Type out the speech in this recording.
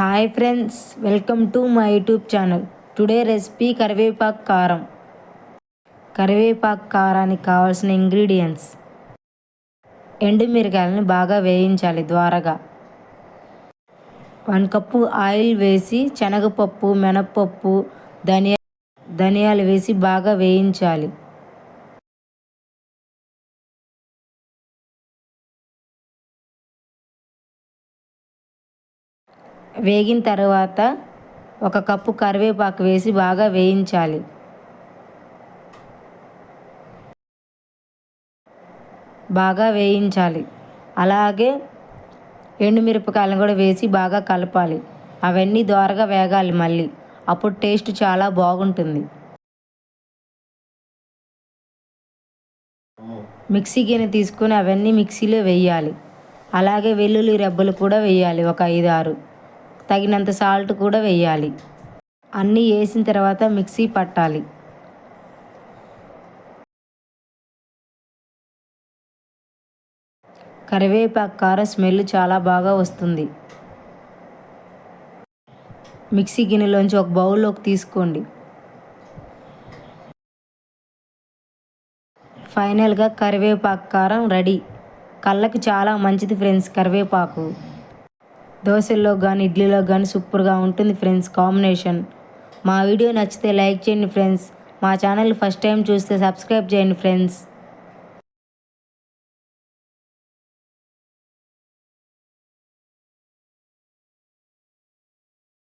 Hi friends welcome to my YouTube channel today recipe కరివేపాకు కారం. కరివేపాకు కారానికి కావాల్సిన ఇంగ్రీడియంట్స్ ఎండుమిరకాయలను బాగా వేయించాలి ద్వారగా. వన్ కప్పు ఆయిల్ వేసి శనగపప్పు మినప్పప్పు ధనియా ధనియాలు వేసి బాగా వేయించాలి. వేగిన తర్వాత ఒక కప్పు కరివేపాకు వేసి బాగా వేయించాలి. బాగా వేయించాలి. అలాగే ఎండుమిరపకాయలను కూడా వేసి బాగా కలపాలి. అవన్నీ దోరగా వేగాలి మళ్ళీ. అప్పుడు టేస్ట్ చాలా బాగుంటుంది. మిక్సీ గిన్నె తీసుకొని అవన్నీ మిక్సీలో వేయాలి. అలాగే వెల్లుల్లి రెబ్బలు కూడా వేయాలి ఒక ఐదు ఆరు. తగినంత సాల్ట్ కూడా వేయాలి. అన్నీ వేసిన తర్వాత మిక్సీ పట్టాలి. కరివేపాకు కారం స్మెల్ చాలా బాగా వస్తుంది. మిక్సీ గిన్నెలోంచి ఒక బౌల్లోకి తీసుకోండి. ఫైనల్గా కరివేపాకు కారం రెడీ. కళ్ళకి చాలా మంచిది ఫ్రెండ్స్ కరివేపాకు. దోశల్లో కానీ ఇడ్లీలో కానీ సూపర్గా ఉంటుంది ఫ్రెండ్స్ కాంబినేషన్. మా వీడియో నచ్చితే లైక్ చేయండి ఫ్రెండ్స్. మా ఛానల్ ఫస్ట్ టైం చూస్తే సబ్స్క్రైబ్ చేయండి ఫ్రెండ్స్.